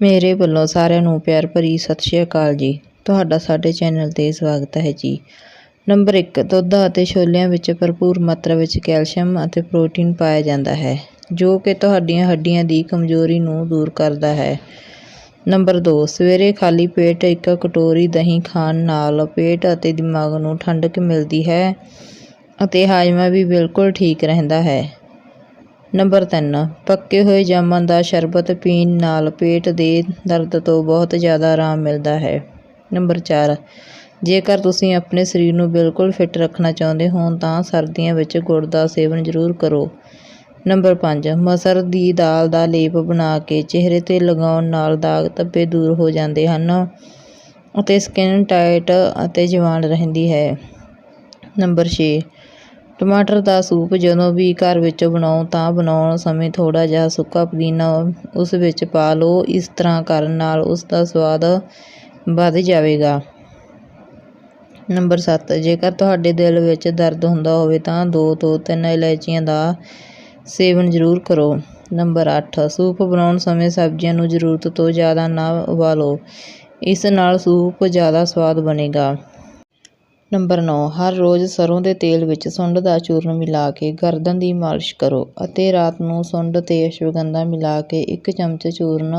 ਮੇਰੇ ਵੱਲੋਂ ਸਾਰਿਆਂ ਨੂੰ ਪਿਆਰ ਭਰੀ ਸਤਿ ਸ਼੍ਰੀ ਅਕਾਲ ਜੀ। ਤੁਹਾਡਾ ਸਾਡੇ ਚੈਨਲ 'ਤੇ ਸਵਾਗਤ ਹੈ ਜੀ। ਨੰਬਰ 1 ਦੁੱਧ ਅਤੇ ਛੋਲਿਆਂ ਵਿੱਚ ਭਰਪੂਰ ਮਾਤਰਾ ਵਿੱਚ ਕੈਲਸ਼ੀਅਮ ਅਤੇ ਪ੍ਰੋਟੀਨ ਪਾਇਆ ਜਾਂਦਾ ਹੈ, ਜੋ ਕਿ ਤੁਹਾਡੀਆਂ ਹੱਡੀਆਂ ਦੀ ਕਮਜ਼ੋਰੀ ਨੂੰ ਦੂਰ ਕਰਦਾ ਹੈ। ਨੰਬਰ 2 ਸਵੇਰੇ ਖਾਲੀ ਪੇਟ ਇੱਕ ਕਟੋਰੀ ਦਹੀਂ ਖਾਣ ਨਾਲ ਪੇਟ ਅਤੇ ਦਿਮਾਗ ਨੂੰ ਠੰਡਕ ਮਿਲਦੀ ਹੈ ਅਤੇ ਹਾਜ਼ਮਾ ਵੀ ਬਿਲਕੁਲ ਠੀਕ ਰਹਿੰਦਾ ਹੈ। ਨੰਬਰ 3 ਪੱਕੇ ਹੋਏ ਜਾਮਨ ਦਾ ਸ਼ਰਬਤ ਪੀਣ ਨਾਲ ਪੇਟ ਦੇ ਦਰਦ ਤੋਂ ਬਹੁਤ ਜ਼ਿਆਦਾ ਆਰਾਮ ਮਿਲਦਾ ਹੈ। ਨੰਬਰ 4 ਜੇਕਰ ਤੁਸੀਂ ਆਪਣੇ ਸਰੀਰ ਨੂੰ ਬਿਲਕੁਲ ਫਿੱਟ ਰੱਖਣਾ ਚਾਹੁੰਦੇ ਹੋ ਤਾਂ ਸਰਦੀਆਂ ਵਿੱਚ ਗੁੜ ਦਾ ਸੇਵਨ ਜ਼ਰੂਰ ਕਰੋ। ਨੰਬਰ 5 ਮਸਰ ਦੀ ਦਾਲ ਦਾ ਲੇਪ ਬਣਾ ਕੇ ਚਿਹਰੇ 'ਤੇ ਲਗਾਉਣ ਨਾਲ ਦਾਗ ਧੱਬੇ ਦੂਰ ਹੋ ਜਾਂਦੇ ਹਨ ਅਤੇ ਸਕਿਨ ਟਾਈਟ ਅਤੇ ਜਵਾਨ ਰਹਿੰਦੀ ਹੈ। ਨੰਬਰ 6 ਟਮਾਟਰ ਦਾ ਸੂਪ ਜਦੋਂ ਵੀ ਘਰ ਵਿੱਚ ਬਣਾਓ ਤਾਂ ਬਣਾਉਣ ਸਮੇਂ ਥੋੜ੍ਹਾ ਜਿਹਾ ਸੁੱਕਾ ਪੁਦੀਨਾ ਉਸ ਵਿੱਚ ਪਾ ਲਓ। ਇਸ ਤਰ੍ਹਾਂ ਕਰਨ ਨਾਲ ਉਸ ਦਾ ਸਵਾਦ ਵੱਧ ਜਾਵੇਗਾ। ਨੰਬਰ 7 ਜੇਕਰ ਤੁਹਾਡੇ ਦਿਲ ਵਿੱਚ ਦਰਦ ਹੁੰਦਾ ਹੋਵੇ ਤਾਂ ਦੋ ਤੋਂ ਤਿੰਨ ਇਲਾਇਚੀਆਂ ਦਾ ਸੇਵਨ ਜ਼ਰੂਰ ਕਰੋ। ਨੰਬਰ 8 ਸੂਪ ਬਣਾਉਣ ਸਮੇਂ ਸਬਜ਼ੀਆਂ ਨੂੰ ਜ਼ਰੂਰਤ ਤੋਂ ਜ਼ਿਆਦਾ ਨਾ ਉਬਾਲੋ। ਇਸ ਨਾਲ ਸੂਪ ਜ਼ਿਆਦਾ ਸਵਾਦ ਬਣੇਗਾ। ਨੰਬਰ 9 ਹਰ ਰੋਜ਼ ਸਰ੍ਹੋਂ ਦੇ ਤੇਲ ਵਿੱਚ ਸੁੰਡ ਦਾ ਚੂਰਨ ਮਿਲਾ ਕੇ ਗਰਦਨ ਦੀ ਮਾਲਿਸ਼ ਕਰੋ ਅਤੇ ਰਾਤ ਨੂੰ ਸੁੰਡ ਤੇ ਅਸ਼ਵਗੰਧਾ ਮਿਲਾ ਕੇ ਇੱਕ ਚਮਚ ਚੂਰਨ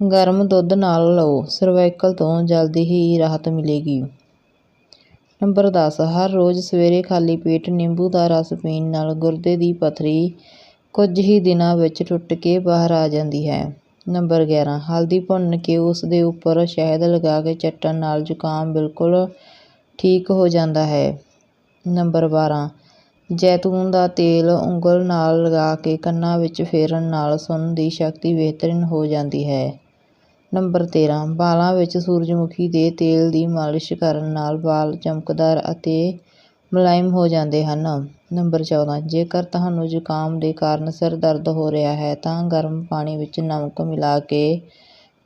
ਗਰਮ ਦੁੱਧ ਨਾਲ ਲਓ। ਸਰਵਾਈਕਲ ਤੋਂ ਜਲਦੀ ਹੀ ਰਾਹਤ ਮਿਲੇਗੀ। ਨੰਬਰ 10 ਹਰ ਰੋਜ਼ ਸਵੇਰੇ ਖਾਲੀ ਪੇਟ ਨਿੰਬੂ ਦਾ ਰਸ ਪੀਣ ਨਾਲ ਗੁਰਦੇ ਦੀ ਪੱਥਰੀ ਕੁਝ ਹੀ ਦਿਨਾਂ ਵਿੱਚ ਟੁੱਟ ਕੇ ਬਾਹਰ ਆ ਜਾਂਦੀ ਹੈ। ਨੰਬਰ 11 ਹਲਦੀ ਭੁੰਨ ਕੇ ਉਸ ਦੇ ਉੱਪਰ ਸ਼ਹਿਦ ਲਗਾ ਕੇ ਚੱਟਣ ਨਾਲ ਜ਼ੁਕਾਮ ਬਿਲਕੁਲ ਠੀਕ ਹੋ ਜਾਂਦਾ ਹੈ। ਨੰਬਰ 12 ਜੈਤੂਨ ਦਾ ਤੇਲ ਉਂਗਲ ਨਾਲ ਲਗਾ ਕੇ ਕੰਨਾਂ ਵਿੱਚ ਫੇਰਨ ਨਾਲ ਸੁਣਨ ਦੀ ਸ਼ਕਤੀ ਬਿਹਤਰੀਨ ਹੋ ਜਾਂਦੀ ਹੈ। ਨੰਬਰ 13 ਵਾਲਾਂ ਵਿੱਚ ਸੂਰਜਮੁਖੀ ਦੇ ਤੇਲ ਦੀ ਮਾਲਿਸ਼ ਕਰਨ ਨਾਲ ਵਾਲ ਚਮਕਦਾਰ ਅਤੇ ਮੁਲਾਇਮ ਹੋ ਜਾਂਦੇ ਹਨ। ਨੰਬਰ 14 ਜੇਕਰ ਤੁਹਾਨੂੰ ਜ਼ੁਕਾਮ ਦੇ ਕਾਰਨ ਸਿਰ ਦਰਦ ਹੋ ਰਿਹਾ ਹੈ, ਤਾਂ ਗਰਮ ਪਾਣੀ ਵਿੱਚ ਨਮਕ ਮਿਲਾ ਕੇ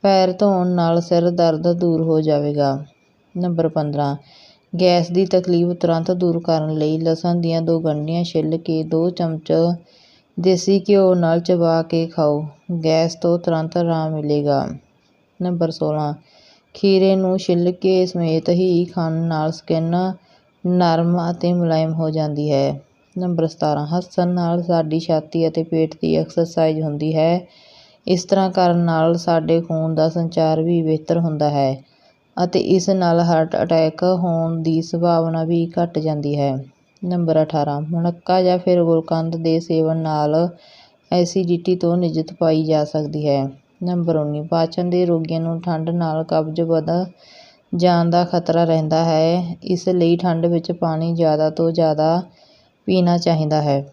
ਪੈਰ ਧੋਣ ਨਾਲ ਸਿਰ ਦਰਦ ਦੂਰ ਹੋ ਜਾਵੇਗਾ। ਨੰਬਰ 15 ਗੈਸ ਦੀ ਤਕਲੀਫ ਤੁਰੰਤ ਦੂਰ ਕਰਨ ਲਈ ਲਸਣ ਦੀਆਂ ਦੋ ਗੰਢੀਆਂ ਛਿੱਲ ਕੇ ਦੋ ਚਮਚ ਦੇਸੀ ਘਿਓ ਨਾਲ ਚਬਾ ਕੇ ਖਾਓ। ਗੈਸ ਤੋਂ ਤੁਰੰਤ ਆਰਾਮ ਮਿਲੇਗਾ। ਨੰਬਰ 16 ਖੀਰੇ ਨੂੰ ਛਿੱਲ ਕੇ ਸਮੇਤ ਹੀ ਖਾਣ ਨਾਲ ਸਕਿਨ ਨਰਮ ਅਤੇ ਮੁਲਾਇਮ ਹੋ ਜਾਂਦੀ ਹੈ। ਨੰਬਰ 17 ਹੱਸਣ ਨਾਲ ਸਾਡੀ ਛਾਤੀ ਅਤੇ ਪੇਟ ਦੀ ਐਕਸਰਸਾਈਜ਼ ਹੁੰਦੀ ਹੈ। ਇਸ ਤਰ੍ਹਾਂ ਕਰਨ ਨਾਲ ਸਾਡੇ ਖੂਨ ਦਾ ਸੰਚਾਰ ਵੀ ਬਿਹਤਰ ਹੁੰਦਾ ਹੈ। ਅਤੇ ਇਸ ਨਾਲ ਹਾਰਟ ਅਟੈਕ ਹੋਣ ਦੀ ਸੰਭਾਵਨਾ ਵੀ ਘਟ ਜਾਂਦੀ ਹੈ। ਨੰਬਰ 18 ਮੁਨੱਕਾ ਜਾਂ ਫਿਰ ਗੁਲਕੰਦ ਦੇ ਸੇਵਨ ਨਾਲ ਐਸੀਡਿਟੀ ਤੋਂ ਨਿਜਾਤ ਪਾਈ ਜਾ ਸਕਦੀ ਹੈ। ਨੰਬਰ 19 ਪਾਚਨ ਦੇ ਰੋਗੀਆਂ ਨੂੰ ਠੰਡ ਨਾਲ ਕਬਜ਼ ਵਧ ਜਾਣ ਦਾ ਖਤਰਾ ਰਹਿੰਦਾ ਹੈ। ਇਸ ਲਈ ਠੰਡ ਵਿੱਚ ਪਾਣੀ ਜ਼ਿਆਦਾ ਤੋਂ ਜ਼ਿਆਦਾ ਪੀਣਾ ਚਾਹੀਦਾ ਹੈ।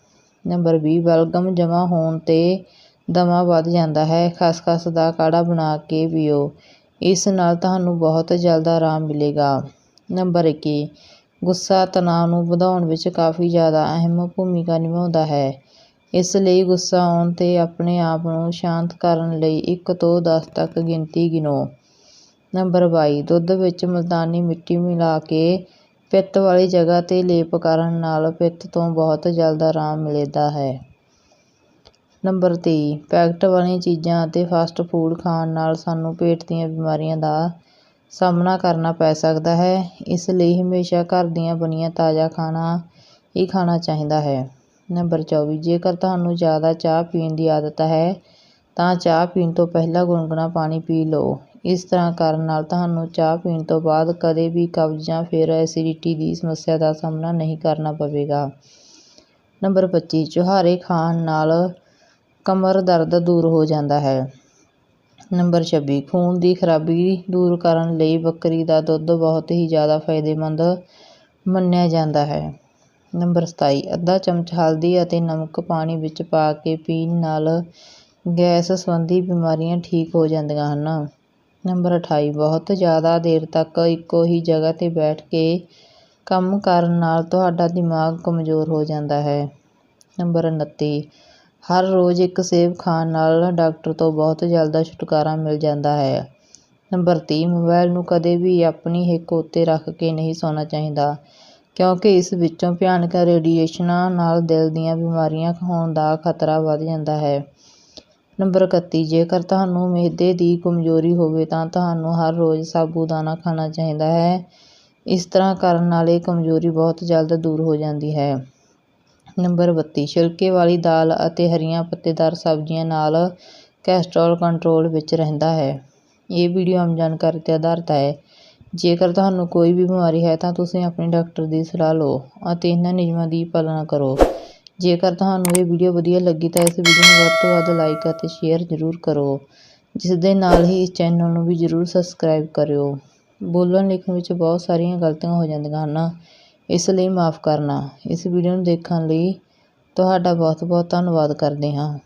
ਨੰਬਰ 20 ਬਲਗਮ ਜਮ੍ਹਾਂ ਹੋਣ 'ਤੇ ਦਮਾ ਵੱਧ ਜਾਂਦਾ ਹੈ। ਖਸਖਸ ਦਾ ਕਾੜਾ ਬਣਾ ਕੇ ਪੀਓ। ਇਸ ਨਾਲ ਤੁਹਾਨੂੰ ਬਹੁਤ ਜਲਦ ਆਰਾਮ ਮਿਲੇਗਾ। ਨੰਬਰ 21 ਗੁੱਸਾ ਤਣਾਅ ਨੂੰ ਵਧਾਉਣ ਵਿੱਚ ਕਾਫੀ ਜ਼ਿਆਦਾ ਅਹਿਮ ਭੂਮਿਕਾ ਨਿਭਾਉਂਦਾ ਹੈ। ਇਸ ਲਈ ਗੁੱਸਾ ਆਉਣ 'ਤੇ ਆਪਣੇ ਆਪ ਨੂੰ ਸ਼ਾਂਤ ਕਰਨ ਲਈ ਇੱਕ ਤੋਂ ਦਸ ਤੱਕ ਗਿਣਤੀ ਗਿਣੋ। ਨੰਬਰ 22 ਦੁੱਧ ਵਿੱਚ ਮੁਲਤਾਨੀ ਮਿੱਟੀ ਮਿਲਾ ਕੇ ਪਿੱਤ ਵਾਲੀ ਜਗ੍ਹਾ 'ਤੇ ਲੇਪ ਕਰਨ ਨਾਲ ਪਿੱਤ ਤੋਂ ਬਹੁਤ ਜਲਦ ਆਰਾਮ ਮਿਲਦਾ ਹੈ। ਨੰਬਰ ਤੇਈ, ਪੈਕਟ ਵਾਲੀਆਂ ਚੀਜ਼ਾਂ ਅਤੇ ਫਾਸਟ ਫੂਡ ਖਾਣ ਨਾਲ ਸਾਨੂੰ ਪੇਟ ਦੀਆਂ ਬਿਮਾਰੀਆਂ ਦਾ ਸਾਹਮਣਾ ਕਰਨਾ ਪੈ ਸਕਦਾ ਹੈ। ਇਸ ਲਈ ਹਮੇਸ਼ਾ ਘਰ ਦੀਆਂ ਬਣੀਆਂ ਤਾਜ਼ਾ ਖਾਣਾ ਹੀ ਖਾਣਾ ਚਾਹੀਦਾ ਹੈ। ਨੰਬਰ 24 ਜੇਕਰ ਤੁਹਾਨੂੰ ਜ਼ਿਆਦਾ ਚਾਹ ਪੀਣ ਦੀ ਆਦਤ ਹੈ, ਤਾਂ ਚਾਹ ਪੀਣ ਤੋਂ ਪਹਿਲਾਂ ਗੁਣਗੁਣਾ ਪਾਣੀ ਪੀ ਲਓ। ਇਸ ਤਰ੍ਹਾਂ ਕਰਨ ਨਾਲ ਤੁਹਾਨੂੰ ਚਾਹ ਪੀਣ ਤੋਂ ਬਾਅਦ ਕਦੇ ਵੀ ਕਬਜ਼ ਜਾਂ ਫਿਰ ਐਸੀਡਿਟੀ ਦੀ ਸਮੱਸਿਆ ਦਾ ਸਾਹਮਣਾ ਨਹੀਂ ਕਰਨਾ ਪਵੇਗਾ। ਨੰਬਰ 25 ਛੁਹਾਰੇ ਖਾਣ ਨਾਲ ਕਮਰ ਦਰਦ ਦੂਰ ਹੋ ਜਾਂਦਾ ਹੈ। ਨੰਬਰ 26 ਖੂਨ ਦੀ ਖਰਾਬੀ ਦੂਰ ਕਰਨ ਲਈ ਬੱਕਰੀ ਦਾ ਦੁੱਧ ਬਹੁਤ ਹੀ ਜ਼ਿਆਦਾ ਫਾਇਦੇਮੰਦ ਮੰਨਿਆ ਜਾਂਦਾ ਹੈ। ਨੰਬਰ 27 ਅੱਧਾ ਚਮਚ ਹਲਦੀ ਅਤੇ ਨਮਕ ਪਾਣੀ ਵਿੱਚ ਪਾ ਕੇ ਪੀਣ ਨਾਲ ਗੈਸ ਸੰਬੰਧੀ ਬਿਮਾਰੀਆਂ ਠੀਕ ਹੋ ਜਾਂਦੀਆਂ ਹਨ। ਨੰਬਰ 28 ਬਹੁਤ ਜ਼ਿਆਦਾ ਦੇਰ ਤੱਕ ਇੱਕੋ ਹੀ ਜਗ੍ਹਾ 'ਤੇ ਬੈਠ ਕੇ ਕੰਮ ਕਰਨ ਨਾਲ ਤੁਹਾਡਾ ਦਿਮਾਗ ਕਮਜ਼ੋਰ ਹੋ ਜਾਂਦਾ ਹੈ। ਨੰਬਰ 29 ਹਰ ਰੋਜ਼ ਇੱਕ ਸੇਬ ਖਾਣ ਨਾਲ ਡਾਕਟਰ ਤੋਂ ਬਹੁਤ ਜਲਦਾ ਛੁਟਕਾਰਾ ਮਿਲ ਜਾਂਦਾ ਹੈ। ਨੰਬਰ ਤੀਹ, ਮੋਬਾਈਲ ਨੂੰ ਕਦੇ ਵੀ ਆਪਣੀ ਹਿੱਕ ਉੱਤੇ ਰੱਖ ਕੇ ਨਹੀਂ ਸੌਣਾ ਚਾਹੀਦਾ, ਕਿਉਂਕਿ ਇਸ ਵਿੱਚੋਂ ਭਿਆਨਕ ਰੇਡੀਏਸ਼ਨਾਂ ਨਾਲ ਦਿਲ ਦੀਆਂ ਬਿਮਾਰੀਆਂ ਹੋਣ ਦਾ ਖਤਰਾ ਵੱਧ ਜਾਂਦਾ ਹੈ। ਨੰਬਰ 31 ਜੇਕਰ ਤੁਹਾਨੂੰ ਮਿਹਦੇ ਦੀ ਕਮਜ਼ੋਰੀ ਹੋਵੇ ਤਾਂ ਤੁਹਾਨੂੰ ਹਰ ਰੋਜ਼ ਸਾਬੂਦਾਨਾ ਖਾਣਾ ਚਾਹੀਦਾ ਹੈ। ਇਸ ਤਰ੍ਹਾਂ ਕਰਨ ਨਾਲ ਇਹ ਕਮਜ਼ੋਰੀ ਬਹੁਤ ਜਲਦ ਦੂਰ ਹੋ ਜਾਂਦੀ ਹੈ। ਨੰਬਰ 32 ਛਿਲਕੇ ਵਾਲੀ ਦਾਲ ਅਤੇ ਹਰੀਆਂ ਪੱਤੇਦਾਰ ਸਬਜ਼ੀਆਂ ਨਾਲ ਕੈਸਟਰੋਲ ਕੰਟਰੋਲ ਵਿੱਚ ਰਹਿੰਦਾ ਹੈ। ਇਹ ਵੀਡੀਓ ਆਮ ਜਾਣਕਾਰੀ 'ਤੇ ਆਧਾਰਿਤ ਹੈ। ਜੇਕਰ ਤੁਹਾਨੂੰ ਕੋਈ ਵੀ ਬਿਮਾਰੀ ਹੈ ਤਾਂ ਤੁਸੀਂ ਆਪਣੇ ਡਾਕਟਰ ਦੀ ਸਲਾਹ ਲਓ ਅਤੇ ਇਹਨਾਂ ਨਿਯਮਾਂ ਦੀ ਪਾਲਣਾ ਕਰੋ। ਜੇਕਰ ਤੁਹਾਨੂੰ ਇਹ ਵੀਡੀਓ ਵਧੀਆ ਲੱਗੀ ਤਾਂ ਇਸ ਵੀਡੀਓ ਨੂੰ ਵੱਧ ਤੋਂ ਵੱਧ ਲਾਈਕ ਅਤੇ ਸ਼ੇਅਰ ਜ਼ਰੂਰ ਕਰੋ, ਜਿਸ ਦੇ ਨਾਲ ਹੀ ਇਸ ਚੈਨਲ ਨੂੰ ਵੀ ਜ਼ਰੂਰ ਸਬਸਕ੍ਰਾਈਬ ਕਰਿਓ। ਬੋਲਣ ਲਿਖਣ ਵਿੱਚ ਬਹੁਤ ਸਾਰੀਆਂ ਗਲਤੀਆਂ ਹੋ ਜਾਂਦੀਆਂ ਹਨ। ਇਸ ਲਈ ਮਾਫ਼ ਕਰਨਾ। ਇਸ ਵੀਡੀਓ ਨੂੰ ਦੇਖਣ ਲਈ ਤੁਹਾਡਾ ਬਹੁਤ ਬਹੁਤ ਧੰਨਵਾਦ ਕਰਦੇ ਹਾਂ।